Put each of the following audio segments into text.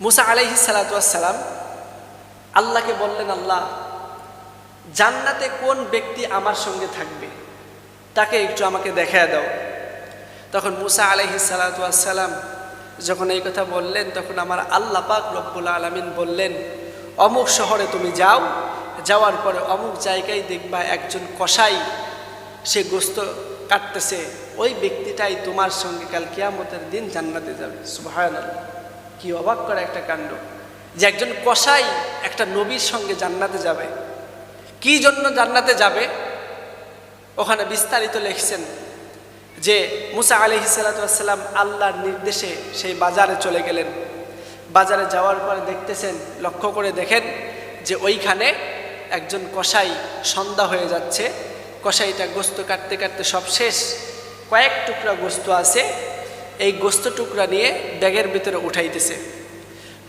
মুসা আলাইহি সালাতাম আল্লাহকে বললেন, আল্লাহ, জান্নাতে কোন ব্যক্তি আমার সঙ্গে থাকবে? তাকে একটু আমাকে দেখা দাও। তখন মুসা আলাইহি সালাতাম যখন এই কথা বললেন, তখন আমার আল্লাহ পাক রব্বুল আলমিন বললেন, অমুক শহরে তুমি যাও। যাওয়ার পরে অমুক জায়গায় দেখবা একজন কসাই, সে গোস্ত কাটতেছে। ওই ব্যক্তিটাই তোমার সঙ্গে কাল কিয়ামতের দিন জান্নাতে যাবে। সুভায়ন কি অবাক করা একটা কাণ্ড যে একজন কসাই একটা নবীর সঙ্গে জান্নাতে যাবে। কি জন্য জান্নাতে যাবে? ওখানে বিস্তারিত লিখছেন যে মুসা আলি সালাতাম আল্লাহর নির্দেশে সেই বাজারে চলে গেলেন। বাজারে যাওয়ার পরে দেখতেছেন, লক্ষ্য করে দেখেন যে ওইখানে একজন কসাই সন্ধ্যা হয়ে যাচ্ছে। কসাইটা গোস্ত কাটতে কাটতে সব শেষ। কয়েক টুকরা গোস্ত আছে। এই গোস্ত টুকরা নিয়ে ব্যাগের ভিতরে উঠাইতেছে।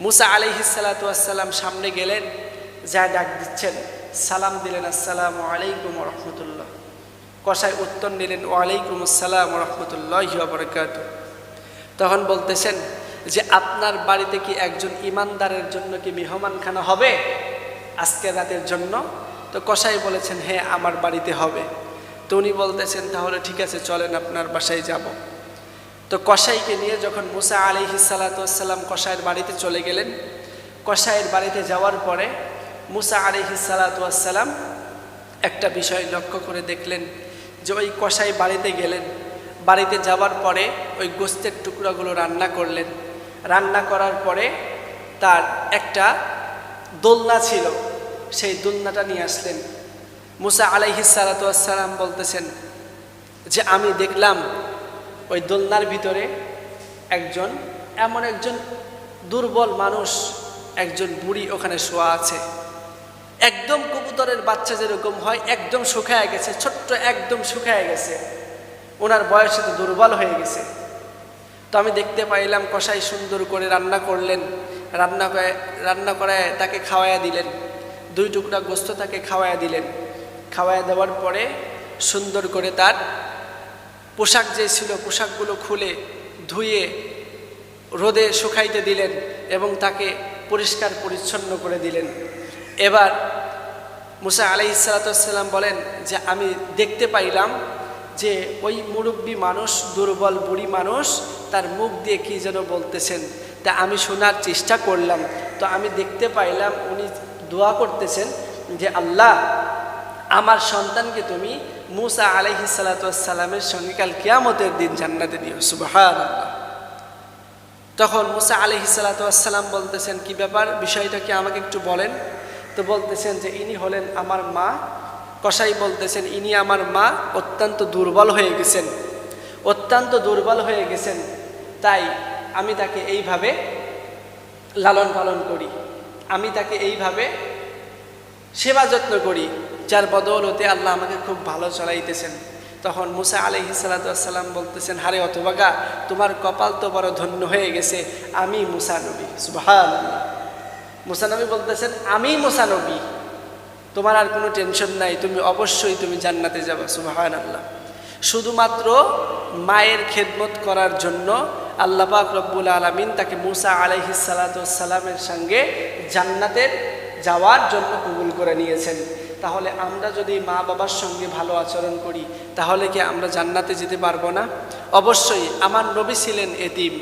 মুসা আলিহিসাল্লাতাম সামনে গেলেন, যা ডাক দিচ্ছেন, সালাম দিলেন, আসসালাম আলাইকুম রহমতুল্লাহ। কসাই উত্তর নিলেন, ওয়ালাইকুম আসসালাম রহমতুল্লাহ বরকাত তখন বলতেছেন, যে আপনার বাড়িতে কি একজন ইমানদারের জন্য কি মেহমানখানা হবে আজকে রাতের জন্য? তো কসাই বলেছেন হ্যাঁ আমার বাড়িতে হবে। তো উনি বলতেছেন, তাহলে ঠিক আছে, চলেন আপনার বাসায় যাব। তো কসাইকে নিয়ে যখন মুসা আলিহি সালাতাম কসাইয়ের বাড়িতে চলে গেলেন, কসাইয়ের বাড়িতে যাওয়ার পরে মুসা আলিহি সালাতাম একটা বিষয় লক্ষ্য করে দেখলেন যে ওই কসাই বাড়িতে গেলেন। বাড়িতে যাওয়ার পরে ওই গোস্তের টুকরাগুলো রান্না করলেন। রান্না করার পরে তার একটা দোলনা ছিল, সেই দোলনাটা নিয়ে আসলেন। মুসা আলাইহি সালাতাম বলতেছেন যে, আমি দেখলাম ওই দোলনার ভিতরে একজন, এমন একজন দুর্বল মানুষ, একজন বুড়ি ওখানে শোয়া আছে। একদম কবুতরের বাচ্চা যেরকম হয়, একদম শুকায় গেছে, ছোট্ট একদম শুকায় গেছে। ওনার বয়সে তো দুর্বল হয়ে গেছে। তো আমি দেখতে পাইলাম কষাই সুন্দর করে রান্না করলেন। রান্না করে, রান্না করায় তাকে খাওয়াইয়া দিলেন। দুই টুকরা গোস্ত তাকে খাওয়াইয়া দিলেন। খাওয়াইয়া দেওয়ার পরে সুন্দর করে তার পোশাক যে ছিল, পোশাকগুলো খুলে ধুয়ে রোদে শুকাইতে দিলেন এবং তাকে পরিষ্কার পরিচ্ছন্ন করে দিলেন। এবার মুসা আলাহি সালাতাম বলেন যে, আমি দেখতে পাইলাম যে ওই মুরব্বী মানুষ, দুর্বল বুড়ি মানুষ, তার মুখ দিয়ে কী যেন বলতেছেন। তা আমি শোনার চেষ্টা করলাম। তো আমি দেখতে পাইলাম উনি দোয়া করতেছেন যে, আল্লাহ আমার সন্তানকে তুমি মুসা আলহি সালাতামের সঙ্গে কাল কিয়ামতের দিন জান্নাতে দিও সুবাহান তখন মুসা আলহি সালাতাম বলতেছেন, কি ব্যাপার? বিষয়টা কি আমাকে একটু বলেন? তো বলতেছেন যে, ইনি হলেন আমার মা। কসাই বলতেছেন, ইনি আমার মা, অত্যন্ত দুর্বল হয়ে গেছেন। অত্যন্ত দুর্বল হয়ে গেছেন। তাই আমি তাকে এইভাবে লালন পালন করি। আমি তাকে এইভাবে সেবা যত্ন করি। যার বদৌলতে আল্লাহ আমাকে খুব ভালো চলাইতেছেন তখন মুসা আলহি সালাতাম বলতেছেন, হারে অথবাগা তোমার কপাল তো বড় ধন্য হয়ে গেছে, আমি মুসা নবী। সুভান মুসানবী বলতেছেন, আমি মুসানবী তোমার আর কোনো টেনশন নাই, তুমি অবশ্যই তুমি জান্নাতে যাবে। সুবাহান আল্লাহ শুধুমাত্র মায়ের খেদমত করার জন্য আল্লাহ পাক রব্বুল আলমিন তাকে মুসা আলহি সালাতামের সঙ্গে জান্নাতের যাওয়ার জন্য কবুল করে নিয়েছেন। তাহলে আমরা যদি মা বাবার সঙ্গে ভালো আচরণ করি, তাহলে কি আমরা জান্নাতে যেতে পারব না? অবশ্যই, আমার নবী ছিলেন এতিম।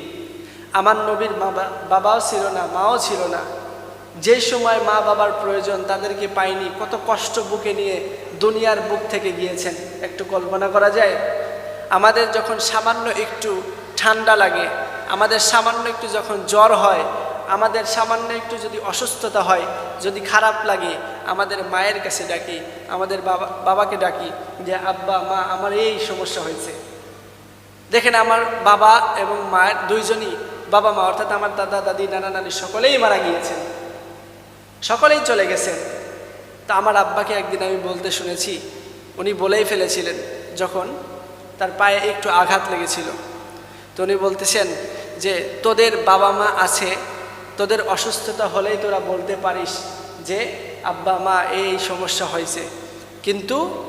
আমার নবীর মা বাবাও ছিল না, মাও ছিল না। যে সময় মা বাবার প্রয়োজন তাদেরকে পাইনি, কত কষ্ট বুকে নিয়ে দুনিয়ার বুক থেকে গিয়েছেন। একটু কল্পনা করা যায়? আমাদের যখন সামান্য একটু ঠান্ডা লাগে, আমাদের সামান্য একটু যখন জ্বর হয় আমাদের সামান্য একটু যদি অসুস্থতা হয়, যদি খারাপ লাগে, আমাদের মায়ের কাছে ডাকি, আমাদের বাবা, বাবাকে ডাকি যে, আব্বা, মা, আমার এই সমস্যা হয়েছে। দেখেন আমার বাবা এবং মায়ের দুইজনই বাবা মা, অর্থাৎ আমার দাদা, দাদি, নানা, নানি সকলেই মারা গিয়েছেন। সকলেই চলে গেছেন। তা আমার আব্বাকে একদিন আমি বলতে শুনেছি, উনি বলেই ফেলেছিলেন যখন তার পায়ে একটু আঘাত লেগেছিল। তো উনি বলতেছেন যে, তোদের বাবা মা আছে তোদের অসুস্থতা হলেই তোরা বলতে পারিস যে, আব্বা, মা, এই সমস্যা হয়েছে। কিন্তু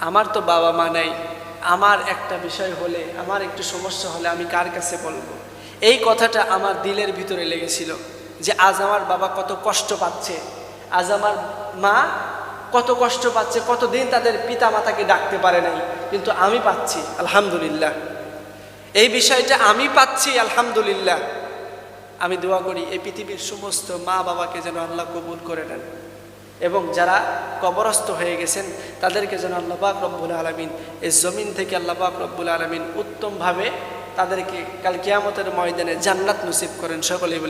আমার তো বাবা মা নাই। আমার একটা বিষয় হলে, আমার একটু সমস্যা হলে আমি কার কাছে বলব? এই কথাটা আমার দিলের ভিতরে লেগেছিল যে, আজ আমার বাবা কত কষ্ট পাচ্ছে। আজ আমার মা কত কষ্ট পাচ্ছে। কতদিন তাদের পিতা মাতাকে ডাকতে পারে নাই। কিন্তু আমি পাচ্ছি, আলহামদুলিল্লাহ। এই বিষয়টা আমি পাচ্ছি, আলহামদুলিল্লাহ। আমি দোয়া করি, এই পৃথিবীর সমস্ত মা বাবাকে যেন আল্লাহ কবুল করে নেন। এবং যারা কবরস্থ হয়ে গেছেন, তাদেরকে যেন আল্লাহ বাক রব্বুল আলমিন, এই জমিন থেকে আল্লাহ বাক রব্বুল আলমিন উত্তমভাবে তাদেরকে কাল কিয়ামতের ময়দানে জান্নাত নসিব করেন। সকলেই বলি